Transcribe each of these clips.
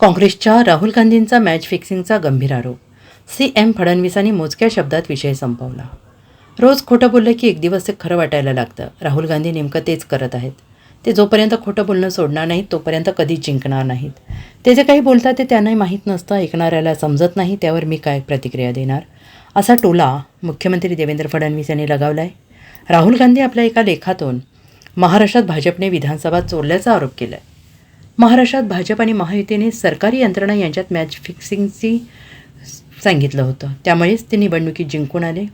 काँग्रेसच्या राहुल गांधींचा मॅच फिक्सिंगचा गंभीर आरोप. सी एम फडणवीसांनी मोजक्या शब्दात विषय संपवला. रोज खोटं बोललं की एक दिवस ते खरं वाटायला लागतं. राहुल गांधी नेमकं तेच करत आहेत. ते जोपर्यंत खोटं बोलणं सोडणार नाहीत तोपर्यंत कधीच जिंकणार नाहीत. ते जे काही बोलतात ते त्यांनाही माहीत नसतं ऐकणाऱ्याला समजत नाही त्यावर मी काय प्रतिक्रिया देणार? असा टोला मुख्यमंत्री देवेंद्र फडणवीस यांनी लगावला आहे राहुल गांधी आपल्या एका लेखातून महाराष्ट्रात भाजपने विधानसभा चोरल्याचा आरोप केला आहे महाराष्ट्रात भाजप आणि महायुतीने सरकारी यंत्रणा यांच्यात मॅच फिक्सिंगची सांगितलं होतं. त्यामुळेच ते निवडणुकीत जिंकून आले.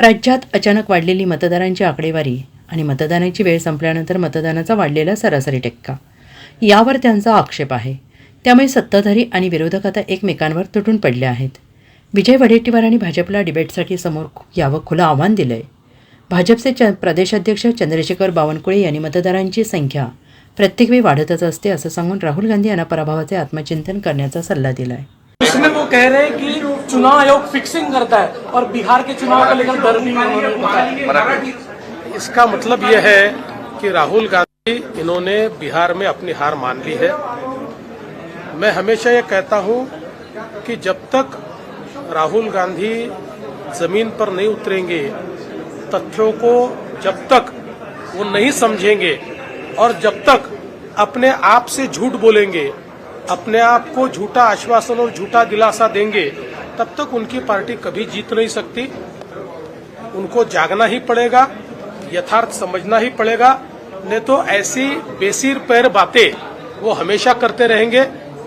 राज्यात अचानक वाढलेली मतदारांची आकडेवारी आणि मतदानाची वेळ संपल्यानंतर मतदानाचा वाढलेला सरासरी टक्का. यावर त्यांचा आक्षेप आहे. त्यामुळे सत्ताधारी आणि विरोधक आता एकमेकांवर तुटून पडले आहेत. विजय वडेट्टीवार आणि भाजपला डिबेटसाठी समोर यावं खुलं आव्हान दिलं आहे भाजपचे च प्रदेशाध्यक्ष चंद्रशेखर बावनकुळे यांनी मतदारांची संख्या प्रत्येक वेळी वाढतच असते असं सांगून राहुल गांधी यांना पराभवाचे आत्मचिंतन करण्याचा सल्ला दिला आहे इसमें वो कह रहे हैं कि चुनाव आयोग फिक्सिंग करता है और बिहार के चुनाव को लेकर डर नहीं है। इसका मतलब यह है कि राहुल गांधी इन्होंने बिहार में अपनी हार मान ली है। मैं हमेशा ये कहता हूं कि जब तक राहुल गांधी जमीन पर नहीं उतरेंगे तथ्यों को जब तक वो नहीं समझेंगे और जब तक अपने आप से झूठ बोलेंगे, अपने आप को झूठा आश्वासन और झूठा दिलासा देंगे, तब तक उनकी पार्टी कभी जीत नहीं सकती। उनको जागना ही पड़ेगा, यथार्थ समझना ही पड़ेगा नहीं तो ऐसी बेसिर पैर बातें वो हमेशा करते रहेंगे,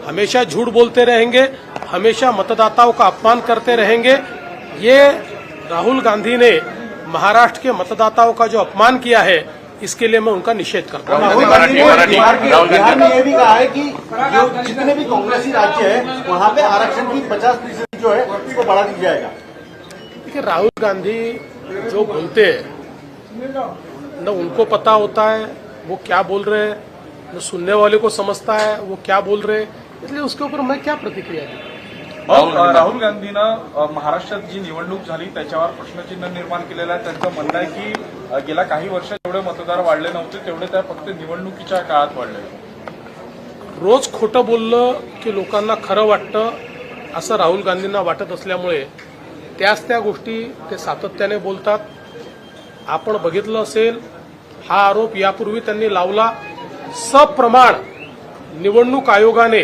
हमेशा झूठ बोलते रहेंगे, हमेशा मतदाताओं का अपमान करते रहेंगे। ये राहुल गांधी ने महाराष्ट्र के मतदाताओं का जो अपमान किया है इसके लिए मैं उनका निषेध करता हूँ। राहुल गांधी ने बिहार में ये भी कहा है कि जो जितने भी कांग्रेसी राज्य है वहाँ पे आरक्षण की पचास फ़ीसदी जो है उसको बढ़ा दिया जाएगा। देखिए राहुल गांधी जो बोलते हैं न उनको पता होता है वो क्या बोल रहे हैं न सुनने वाले को समझता है वो क्या बोल रहे हैं इसलिए उसके ऊपर मैं क्या प्रतिक्रिया दूँ? राहुल राहुल गांधीनं महाराष्ट्रात जी निवडणूक झाली त्याच्यावर प्रश्नचिन्ह निर्माण केलेलं आहे. त्यांचं म्हणणं आहे की गेल्या काही वर्षात जेवढे मतदार वाढले नव्हते तेवढे त्या फक्त निवडणुकीच्या काळात वाढले. रोज खोटं बोललं की लोकांना खरं वाटतं असं राहुल गांधींना वाटत असल्यामुळे त्याच त्या गोष्टी ते सातत्याने बोलतात. आपण बघितलं असेल हा आरोप यापूर्वी त्यांनी लावला. सप्रमाण निवडणूक आयोगाने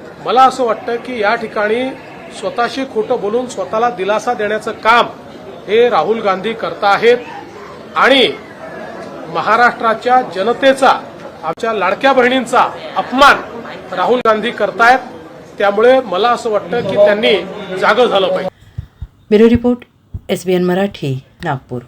मला असं वाटतं की या ठिकाणी स्वतःशी खोटं बोलून स्वतःला दिलासा देण्याचं काम हे राहुल गांधी करता आहेत. आणि महाराष्ट्राच्या जनतेचा आमच्या लाडक्या बहिणींचा अपमान राहुल गांधी करतायत. त्यामुळे मला असं वाटतं की त्यांनी जागं झालं पाहिजे. Bureau report S B N Marathi Nagpur.